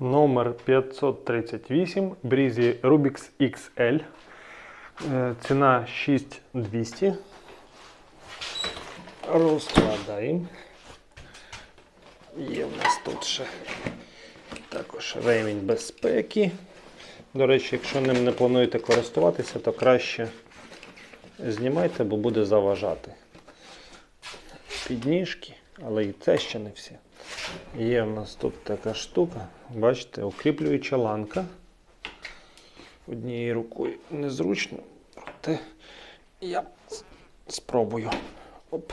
Номер 538 Брізі Rubix XL. Ціна 6200. Розкладаємо. Є в нас тут ще також ремінь безпеки. До речі, якщо ним не плануєте користуватися, то краще знімайте, бо буде заважати. Підніжки, але і це ще не все. Є в нас тут така штука, бачите, укріплююча ланка. Однією рукою незручно, проте я спробую. Оп,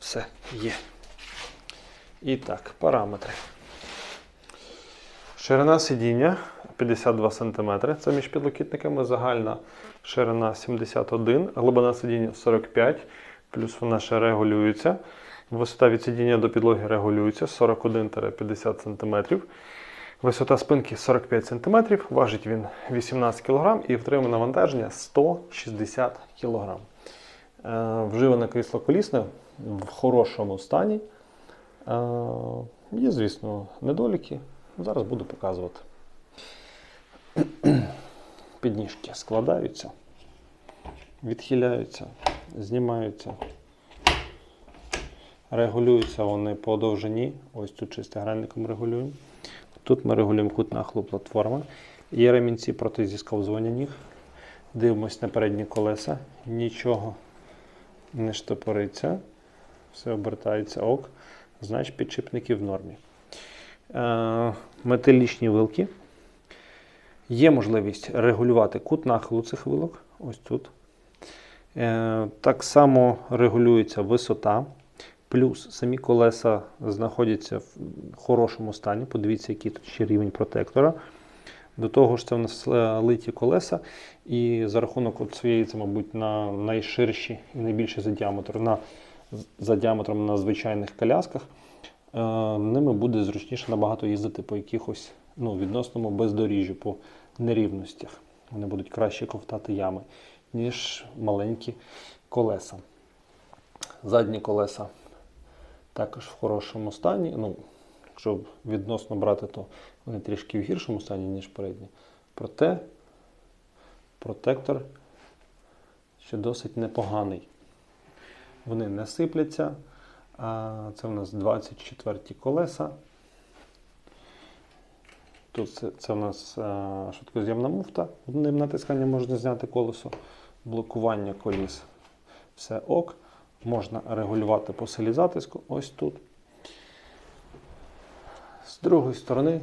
все є. І так, параметри. Ширина сидіння 52 см. Це між підлокітниками. Загальна ширина 71, глибина сидіння 45, плюс вона ще регулюється. Висота від сидіння до підлоги регулюється 41-50 см. Висота спинки 45 см, важить він 18 кг і втримує навантаження 160 кг. Е, Вживане крісло колісне в хорошому стані. Е, Є, звісно, недоліки. Зараз буду показувати. Підніжки складаються, відхиляються, знімаються. Регулюються вони по довжині. Ось тут шестигранником регулюємо. Тут ми регулюємо кут нахилу платформи. Є ремінці проти зісковзування ніг. Дивимось на передні колеса. Нічого не штопориться. Все обертається ок. Значить, підшипники в нормі. Е, металічні вилки. Є можливість регулювати кут нахилу цих вилок. Ось тут. Е, так само регулюється висота. Плюс самі колеса знаходяться в хорошому стані. Подивіться, який тут ще рівень протектора. До того ж, це в нас е, литі колеса, і за рахунок от своєї, це, мабуть, на найширші і найбільші за діаметром, на, за діаметром на звичайних колясках, е, ними буде зручніше набагато їздити по якихось ну, відносному бездоріжжю, по нерівностях. Вони будуть краще ковтати ями, ніж маленькі колеса. Задні колеса також в хорошому стані. Ну, якщо відносно брати, то вони трішки в гіршому стані, ніж передні. Проте протектор ще досить непоганий. Вони не сипляться. Це у нас 24 колеса. Тут це, це у нас швидкоз'ємна муфта. Одним натисканням можна зняти колесо, блокування коліс. Все ок. Можна регулювати по силі затиску ось тут. З другої сторони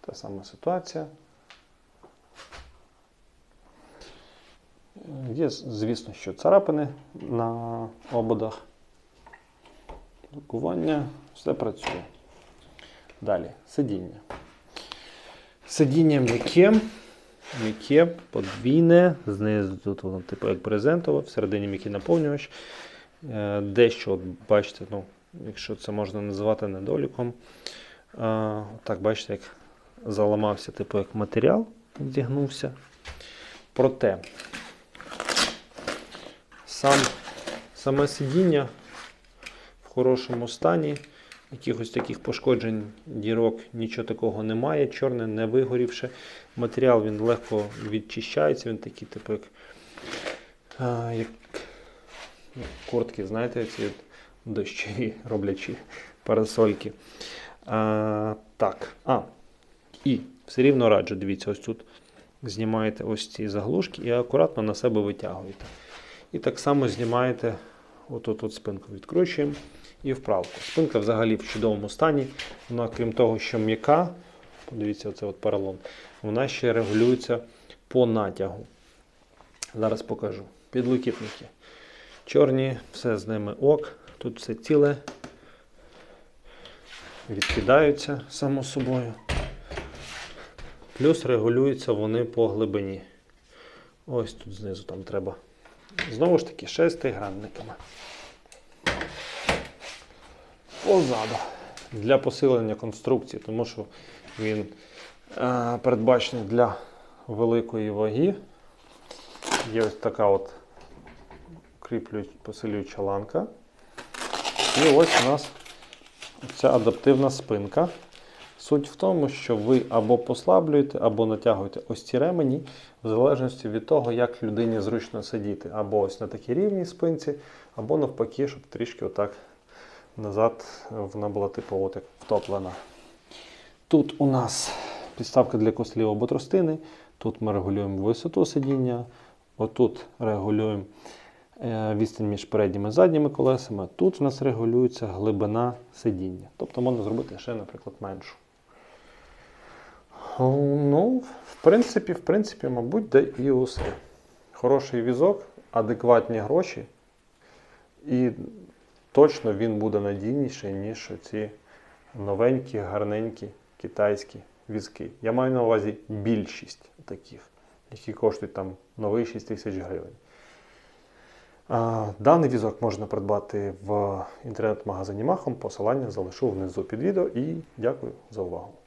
та сама ситуація. Є, звісно, що царапини на ободах. Блокування, все працює. Далі, сидіння. Сидіння м'яке, м'яке, подвійне, знизу тут воно типу як брезентове, всередині м'який наповнювач. Е, Дещо, бачите, ну, якщо це можна називати недоліком. Так, бачите, як заламався, типу як матеріал, зігнувся. Проте сам, саме сидіння в хорошому стані, якихось таких пошкоджень, дірок, нічого такого немає. Чорне, не вигорівши. Матеріал він легко відчищається, він такий, типу, як, як ну, куртки, знаєте, ці дощові роблячі парасольки. А, так, а, і все рівно раджу, дивіться, ось тут знімаєте ось ці заглушки і акуратно на себе витягуєте. І так само знімаєте от спинку відкручуємо і вправку. Спинка взагалі в чудовому стані. Вона, крім того, що м'яка, подивіться, оце от поролон, вона ще регулюється по натягу. Зараз покажу. Підлокітники. Чорні, все з ними ок. Тут все ціле. Відкидаються само собою. Плюс регулюються вони по глибині. Ось тут знизу там треба. Знову ж таки, шестигранниками. Позаду. Для посилення конструкції, тому що він е, передбачений для великої ваги. Є ось така от посилююча ланка. І ось у нас ця адаптивна спинка. Суть в тому, що ви або послаблюєте, або натягуєте ось ці ремені, в залежності від того, як людині зручно сидіти. Або ось на такій рівній спинці, або навпаки, щоб трішки отак назад вона була типу от як втоплена. Тут у нас підставка для кослів або тростини. Тут ми регулюємо висоту сидіння. Отут регулюємо відстань між передніми і задніми колесами. Тут у нас регулюється глибина сидіння. Тобто можна зробити ще, наприклад, меншу. Ну, в принципі, в принципі, мабуть, де і усе. Хороший візок, адекватні гроші, і точно він буде надійніший, ніж ці новенькі, гарненькі китайські візки. Я маю на увазі більшість таких, які коштують там новий 6 тисяч гривень. Даний візок можна придбати в інтернет-магазині Махом. Посилання залишу внизу під відео і дякую за увагу.